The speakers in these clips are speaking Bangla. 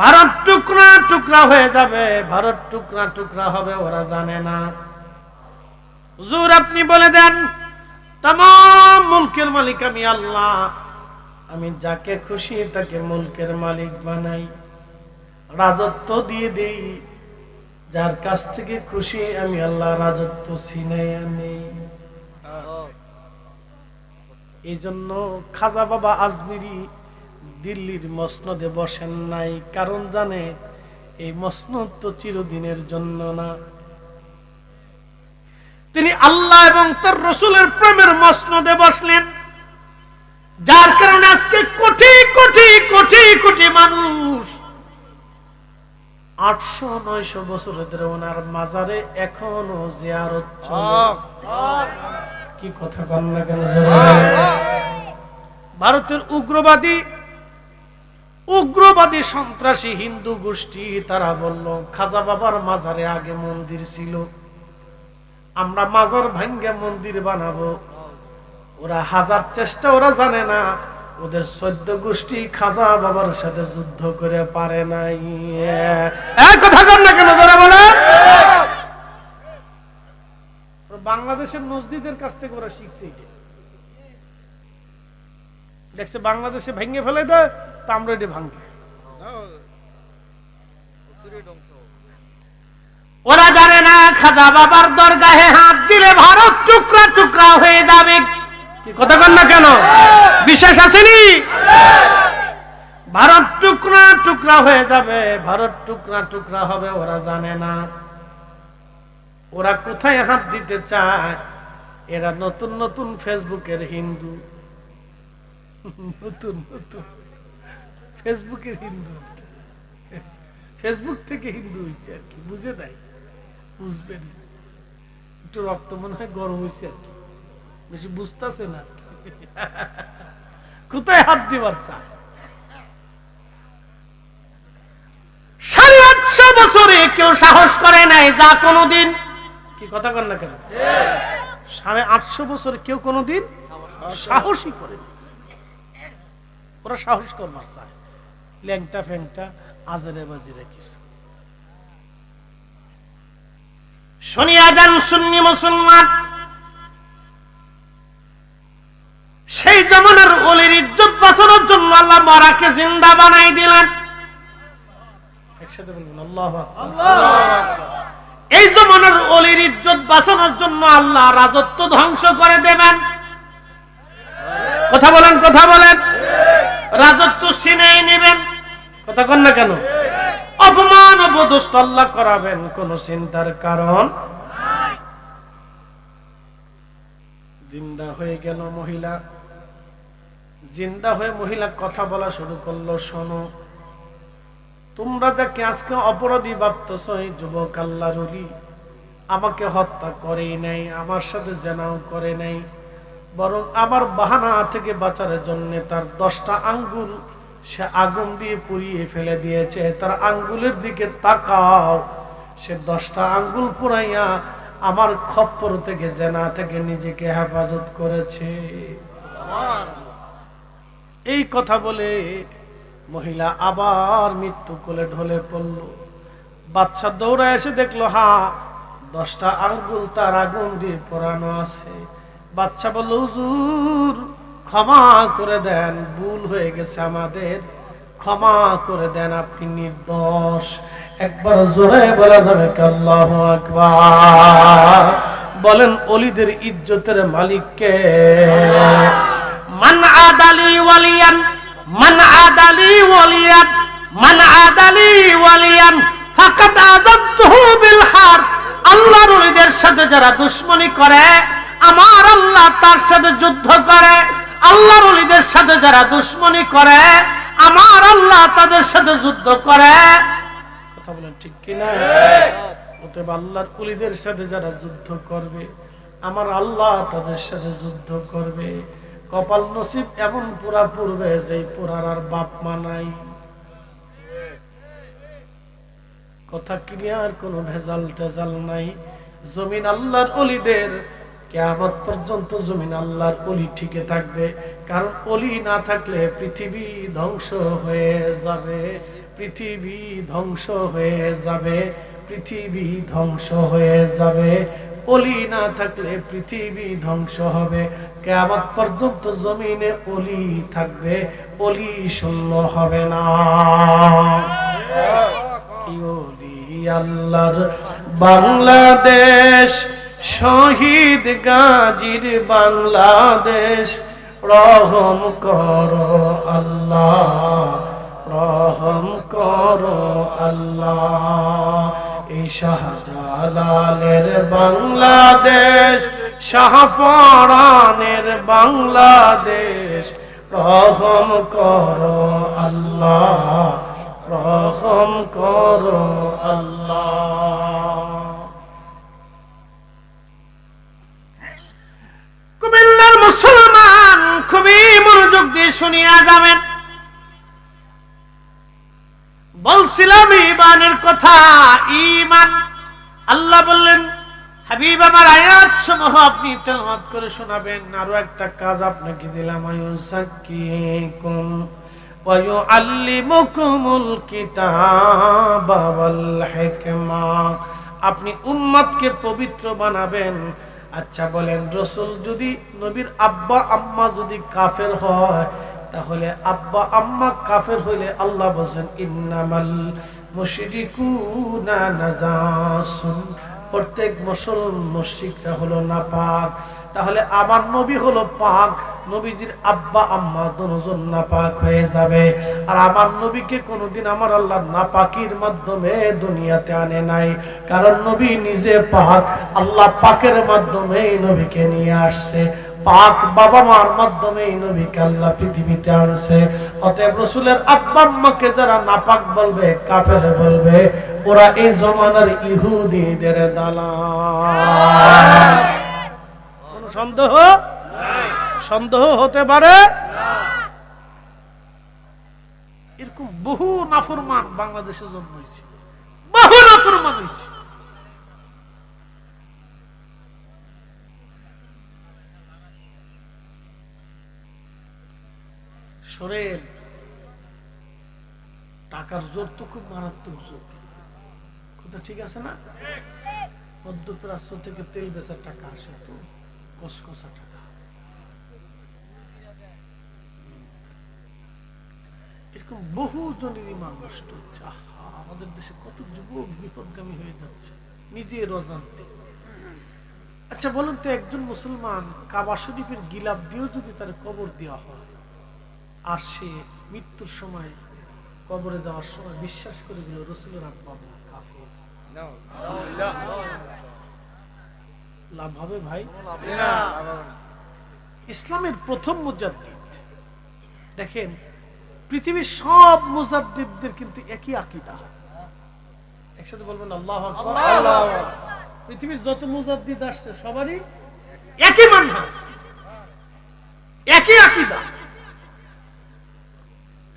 ভারত টুকরা টুকরা হয়ে যাবে ভারত টুকরা টুকরা হবে ওরা জানে না। হুজুর আপনি বলে দেন তাম মুলকের মালিক আমি আল্লাহ। আমি যাকে খুশি তাকে মুলকের মালিক বানাই। রাজত্ব দিয়ে দেই। যার কাছ থেকে খুশি আমি আল্লাহ রাজত্ব ছিনাই আনি। এই জন্য খাজা বাবা আজমিরি দিল্লির মসনদে বসেন নাই, কারণ জানে এই মসনদ তো চিরদিনের জন্য না। তিনি আল্লাহ এবং তার রসুলের প্রেমের মসনদে বসলেন, যার কারণে আজকে কোটি কোটি কোটি কোটি মানুষ আটশো, নয়শো বছর ধরে ওনার মাজারে এখনও জিয়ারত কি কথা কন কেন ভারতের উগ্রবাদী উগ্রবাদী সন্ত্রাসী হিন্দু গোষ্ঠী, তারা বলল, খাজা বাবার মাজারে আগে মন্দির ছিল। আমরা মাজার ভাঙ্গে মন্দির বানাবো। ওরা হাজার চেষ্টা ওরা জানে না, ওদের সদ্য গোষ্ঠী খাজা বাবার সাথে যুদ্ধ করে পারে নাই। কথা না কেন, জোরে বলে। বাংলাদেশের মসজিদের কাছ থেকে ওরা শিখছে এটা। দেখছে বাংলাদেশে ভেঙে ফেলে দেয়, তা আমরা এটা ভাঙবে ওরা জানে না, খাজা বাবার দরগাহে হাত দিলে ভারত টুকরা টুকরা হয়ে যাবে। কথা বল না কেন? বিশ্বাস আসেনি ভারত টুকরা টুকরা হয়ে যাবে, ভারত টুকরা টুকরা হবে, ওরা জানে না। ওরা কোথায় হাত দিতে চায়? এরা নতুন নতুন ফেসবুকের হিন্দু। নতুন নতুন। ফেসবুকের হিন্দু ফেসবুক থেকে হিন্দু হয়েছে আর কি বুঝে দেয় বুঝবেন একটু রক্ত মনে হয় গরম হয়েছে আর কি। বেশি বুঝতেছে না কোথায় হাত দিবার চায় সাড়ে আটশো বছরে কেউ সাহস করে নাই যা কোনোদিন। কি কথা কর না কেন? সাড়ে আটশো বছরে কেউ কোনোদিন সাহসই করে ওরা সাহস করবার চায় ল্যাংটা ফ্যাংটা আজরে বাজরে কিছু। শুনিয়া যান সুন্নি মুসলমান। সেই জমানার অলির ইজ্জত বাঁচানোর জন্য আল্লাহ মরাকে জিন্দা বানাই দিলেন। এই জমানার অলির ইজ্জত বাঁচানোর জন্য আল্লাহ রাজত্ব ধ্বংস করে দেবেন। কথা বলেন কথা বলেন। রাজত্ব সিনেই নেবেন। কথা কন না কেন? অপমান আল্লাহ করাবেন কোন চিন্তার কারণ? জিন্দা হয়ে গেল মহিলা। জিন্দা হয়ে মহিলা কথা বলা শুরু করল শোনো। তোমরা যাকে আজকে অপরাধী ভাবতেছ এই যুবক আল্লাহর অলি, আমাকে হত্যা করেই নাই আমার সাথে জেনাও করে নাই। বরং আমার বাহানা থেকে বাঁচার জন্য তার দশটা আঙ্গুল সে আগুন দিয়ে পুড়িয়ে ফেলে দিয়েছে। তার আঙ্গুলের দিকে তাকাও। সে দশটা আঙ্গুল পুরাইয়া আমার খপ্পর থেকে, জেনা থেকে নিজেকে হেফাজত করেছে। এই কথা বলে মহিলা আবার মৃত্যু কোলে ঢলে পড়ল। বাচ্চা দৌড়ায় এসে দেখল, হা, দশটা আঙ্গুল তার আগুন দিয়ে পোড়ানো আছে। বাচ্চা বলল, হুজুর, ক্ষমা করে দেন, ভুল হয়ে গেছে আমাদের। ক্ষমা করে দেন, আপনি নির্দোষ। একবার জোরে বলা যাবে আল্লাহ আকবার। বলেন, অলিদের ইজ্জতের মালিককে মান আদালি ওয়ালিয়ান, মান আদালি ওয়ালিয়ান, মান আদালি ওয়ালিয়ান, ফাকাদ আযাবতুহু বিল হার। আল্লাহর ওলিদের সাথে যারা দুশমনি করে আমার আল্লাহ তার সাথে যুদ্ধ করে, আল্লাহর ওলিদের সাথে যারা দুশমনি করে, আমার আল্লাহ তাদের সাথে যুদ্ধ করে। কথা বলেন ঠিক কিনা? অতএব আল্লাহর কুলিদের সাথে যারা যুদ্ধ করবে, আমার আল্লাহ তাদের সাথে যুদ্ধ করবে। কপাল নসিব এমন পুরা পূর্বে যে পুরার আর বাপ মা নাই। কথা ক্লিয়ার, কোনো ভেজাল টেজাল নাই। জমিন আল্লাহর অলিদের কেয়ামত পর্যন্ত জমিন আল্লাহর অলি ঠিকে থাকবে। কারণ অলি না থাকলে পৃথিবী ধ্বংস হয়ে যাবে। পৃথিবী ধ্বংস হয়ে যাবে। পৃথিবী ধ্বংস হয়ে যাবে। অলি না থাকলে পৃথিবী ধ্বংস হবে। কেমন পর্যন্ত জমিনে অলি থাকবে। অলি শূন্য হবে না। কি অলি আল্লাহর বাংলাদেশ? শহীদ গাজীর বাংলাদেশ, রহম করো আল্লাহ, রহম করো আল্লাহ। এই শাহজালালের বাংলাদেশ শাহপরানের বাংলাদেশ, রহম করো আল্লাহ, রহম করো আল্লাহ। মনোযোগ দিয়ে শুনিয়া যাবেন। বলছিলাম, ইমানের কথা, ইমান। আল্লাহ বললেন, হাবিব, আমার আয়াত সমূহ আপনি তেলাওয়াত করে শোনাবেন। আরও একটা কাজ আপনাকে দিলাম। আয়ুসাক্কিকুম ওয়া ইউআল্লিমুকুমুল কিতাবা ওয়াল হিকমা। আপনি উম্মতকে পবিত্র বানাবেন। আচ্ছা বলেন, রসুল যদি নবীর আব্বা আম্মা যদি কাফের হয়, তাহলে আব্বা আম্মা কাফের হইলে আল্লাহ বলছেন, ইন্নামাল মুশরিকুনা নাজাসুন। প্রত্যেক মুসলমান মুশরিকরা হলো নাপাক। তাহলে আমার নবী হলো পাক, নবীজির আব্বা, আম্মা দুজন নাপাক হয়ে যাবে। আর আমার নবীকে কোনোদিন আমার আল্লাহ নাপাকির মাধ্যমে দুনিয়াতে আনে নাই। কারণ নবী নিজে পাক, আল্লাহ পাকের মাধ্যমে নবীকে নিয়ে আসছে। পাক বাবা মার মাধ্যমে নবীকে আল্লাহ পৃথিবীতে আনছে। অতএব রসুলের আব্বা, আম্মাকে যারা নাপাক বলবে, কাফের বলবে, ওরা এই জমানার ইহুদিদের কোন সন্দেহ? সন্দেহ হতে পারে? এরকম বহু নাফরমান বাংলাদেশে জন্ম হয়েছে বহু নাফরমান হয়েছে। শরীর টাকার জোর তো খুব মারাত্মক জোর। কথা ঠিক আছে না? মধ্যপ্রাচ্য থেকে তেল বেচার টাকা আসে তো। কসকসা টাকা এরকম বহু জনের ইমান নষ্ট হচ্ছে আমাদের দেশে কত যুবক বিপদগামী হয়ে যাচ্ছে নিজে রজান্তে আচ্ছা বলুন তো একজন মুসলমান কাবা শরীফের গিলাপ দিয়েও যদি তার কবর দেওয়া হয় আর সে মৃত্যুর সময় কবরে যাওয়ার সময় বিশ্বাস করে দিল রসুলের আব্বা কাফের লাভ হবে ভাই? ইসলামের প্রথম মুজাদ্দিদ। দেখেন পৃথিবীর সব মুজাদ্দিদদের কিন্তু একই আকিদা। একসাথে বলবেন আল্লাহ পৃথিবীর যত মুজাদ্দিদ আসছে সবারই একই মানহাজ একই আকিদা।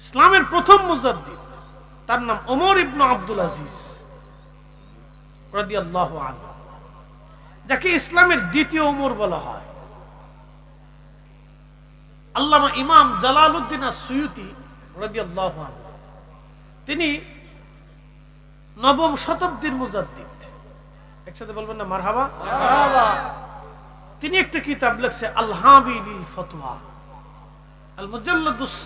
ইসলামের প্রথম মুজাদ্দিদ তার নাম ওমর ইবনু আব্দুল আজিজ রাদিয়াল্লাহু আনহু। যাকে ইসলামের দ্বিতীয় ওমর বলা হয়। আল্লামা ইমাম জালালউদ্দিন সুয়ুতি তিনি নবম শতাব্দীর মুজাদ্দিদ। একসাথে বলবেন না মারহাবা? তিনি একটা কিতাব লিখছে আলহাবি ফতোয়া আল মুজাল্লাদুস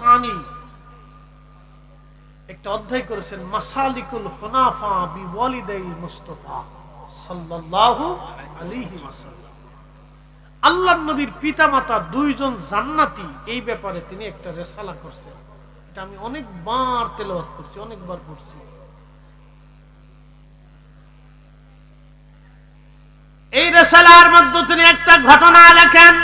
একটা অধ্যায় করেছেন মাসালিকুল হুনাফা বি ওয়ালিদাই মুস্তাফা সাল্লাল্লাহু আল্লাহর নবীর পিতামাতা দুইজন জান্নাতি, এই ব্যাপারে তিনি একটা রেসালা করছেন। এটা আমি অনেকবার তেলাওয়াত করছি, অনেকবার পড়ছি। এই রেসালার মধ্যে তিনি একটা ঘটনা লেখেন।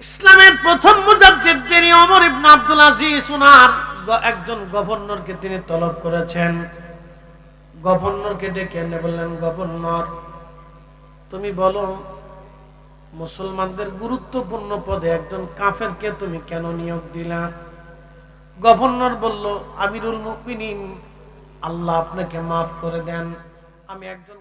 ইসলামের প্রথম মুজাদ্দিদ তিনি ওমর ইবনে আব্দুল আজিজ উনার গ- একজন গভর্নরকে তিনি তলব করেছেন। গভর্নরকে ডেকে এনে বললেন, গভর্নর, তুমি বলো, মুসলমানদের গুরুত্বপূর্ণ পদে একজন কাফেরকে তুমি কেন নিয়োগ দিলা? গভর্নর বলল, আমিরুল মুমিনিন, আল্লাহ আপনাকে মাফ করে দেন। আমি একজন